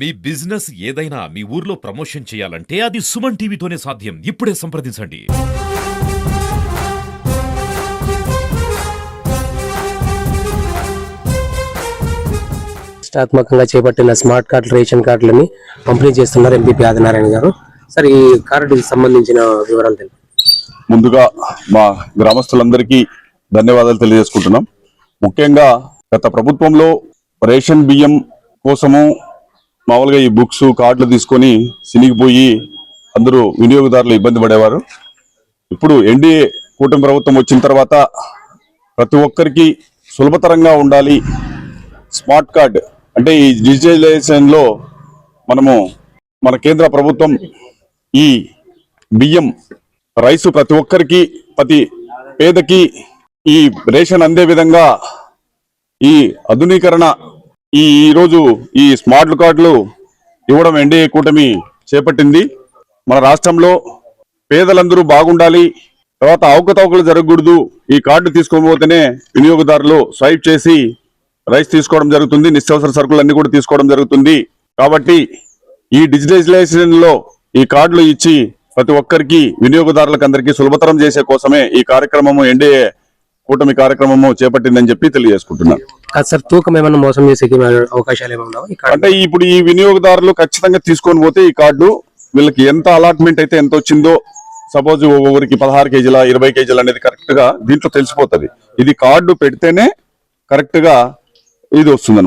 మీ business ఏదైనా మీ ఊర్లో promotion చేయాలంటే అది సుమన్ టీవీతోనే సాధ్యం. ఇప్పుడే సంప్రదించండి. ప్రతిష్టాత్మకంగా చేపట్టిన స్మార్ట్ కార్డు రేషన్ కార్డులని పంపిణీ చేస్తున్నారు ఎంపీపీ ఆదినారాయణ గారు. సార్ ఈ కార్డుకి సంబంధించిన వివరాలు తెలుపు ముందుగా మా గ్రామస్తులందరికీ ధన్యవాదాలు తెలియజేసుకుంటున్నాం. ముఖ్యంగా గత ప్రభుత్వంలో రేషన్ బియ్యం కోసము మామూలుగా ఈ బుక్స్ కార్డులు తీసుకొని సినిగిపోయి అందరూ వినియోగదారులు ఇబ్బంది పడేవారు. ఇప్పుడు ఎన్డీఏ కూటమి ప్రభుత్వం వచ్చిన తర్వాత ప్రతి ఒక్కరికి సులభతరంగా ఉండాలి. స్మార్ట్ కార్డ్ అంటే ఈ డిజిటలైజేషన్లో మనము మన కేంద్ర ప్రభుత్వం ఈ బియ్యం రైసు ప్రతి ఒక్కరికి ప్రతి పేదకి ఈ రేషన్ అందే విధంగా ఈ ఆధునీకరణ ఈ ఈ ఈ స్మార్ట్ కార్డులు ఇవ్వడం ఎన్డీఏ కూటమి చేపట్టింది. మన రాష్ట్రంలో పేదలందరూ బాగుండాలి తర్వాత అవకతవకలు జరగకూడదు ఈ కార్డు తీసుకోకపోతేనే వినియోగదారులు స్వైప్ చేసి రైస్ తీసుకోవడం జరుగుతుంది నిత్యావసర సరుకులన్నీ కూడా తీసుకోవడం జరుగుతుంది. కాబట్టి ఈ డిజిటలైజేషన్లో ఈ కార్డులు ఇచ్చి ప్రతి ఒక్కరికి వినియోగదారులకు అందరికీ సులభతరం చేసే కోసమే ఈ కార్యక్రమము ఎన్డీఏ కూటమి కార్యక్రమము చేపట్టిందని చెప్పి తెలియజేసుకుంటున్నాను సార్ తూకం ఏమైనా మోసం చేసే అవకాశాలు ఏమైనా అంటే ఇప్పుడు ఈ వినియోగదారులు ఖచ్చితంగా తీసుకొని పోతే ఈ కార్డు వీళ్ళకి ఎంత అలాట్మెంట్ అయితే ఎంత వచ్చిందో సపోజ్ ఒక్కొక్కరికి పదహారు కేజీల ఇరవై కేజీలు అనేది కరెక్ట్గా దీంట్లో తెలిసిపోతుంది. ఇది కార్డు పెడితేనే కరెక్ట్గా ఇది వస్తుంది